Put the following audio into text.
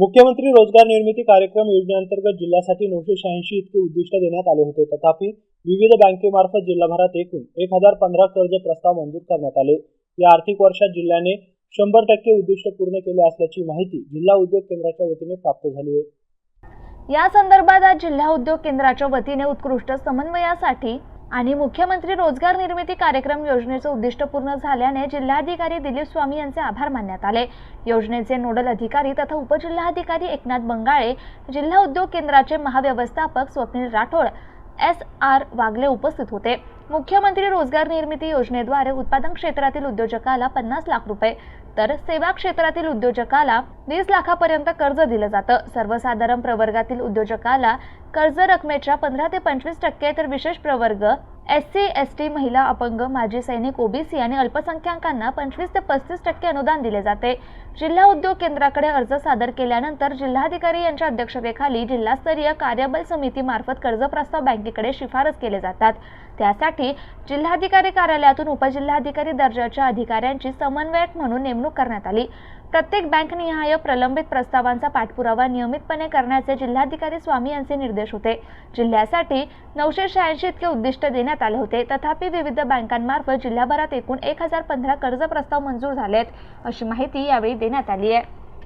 मुख्यमंत्री रोजगार निर्मिती कार्यक्रम योजनेअंतर्गत जिल्ह्यासाठी नऊशे शहाऐंशी इतके उद्दिष्ट देण्यात आले होते. तथापि विविध बँकेमार्फत जिल्हाभरात एकूण एक हजार पंधरा कर्ज प्रस्ताव मंजूर करण्यात आले. या आर्थिक वर्षात जिल्ह्याने शंभर टक्के उद्दिष्ट पूर्ण केले असल्याची माहिती जिल्हा उद्योग केंद्राच्या वतीने प्राप्त झाली आहे. या संदर्भात आज जिल्हा उद्योग केंद्राच्या वतीने उत्कृष्ट समन्वयासाठी आणि मुख्यमंत्री रोजगार निर्मिती कार्यक्रम योजनेचं उद्दिष्ट पूर्ण झाल्याने जिल्हाधिकारी दिलीप स्वामी यांचे आभार मानण्यात आले. योजनेचे नोडल अधिकारी तथा उपजिल्हाधिकारी एकनाथ बंगाळे जिल्हा उद्योग केंद्राचे महाव्यवस्थापक स्वप्नील राठोड एस आर वागले उपस्थित होते. मुख्यमंत्री रोजगार निर्मिती योजनेद्वारे उत्पादन क्षेत्रातील उद्योजकाला पन्नास लाख रुपये तर सेवा क्षेत्रातील उद्योजकाला वीस लाखापर्यंत कर्ज दिलं जातं. सर्वसाधारण प्रवर्गातील उद्योजकाला कर्ज रकमेच्या पंधरा ते पंचवीस टक्के तर विशेष प्रवर्ग एस सी एस टी महिला अपंग माजी सैनिक ओबीसी आणि अल्पसंख्याकांना पंचवीस ते पस्तीस टक्के अनुदान दिले जाते. जिल्हा उद्योग केंद्राकडे अर्ज सादर केल्यानंतर जिल्हाधिकारी यांच्या अध्यक्षतेखाली जिल्हास्तरीय कार्यबल समितीमार्फत कर्ज प्रस्ताव बँकेकडे शिफारस केले जातात. त्यासाठी जिल्हाधिकारी कार्यालयातून उपजिल्हाधिकारी दर्जाच्या अधिकाऱ्यांची समन्वयक म्हणून नेमणूक करण्यात आली. प्रत्येक बँकनिहाय प्रलंबित प्रस्तावांचा पाठपुरावा नियमितपणे करण्याचे जिल्हाधिकारी स्वामी यांचे निर्देश होते. जिल्ह्यासाठी नऊशे शहाऐंशी इतके उद्दिष्ट देण्यात आले होते. तथापि विविध बँकांमार्फत जिल्ह्याभरात एकूण एक हजार पंधरा कर्ज प्रस्ताव मंजूर झालेत अशी माहिती यावेळी देण्यात आली आहे.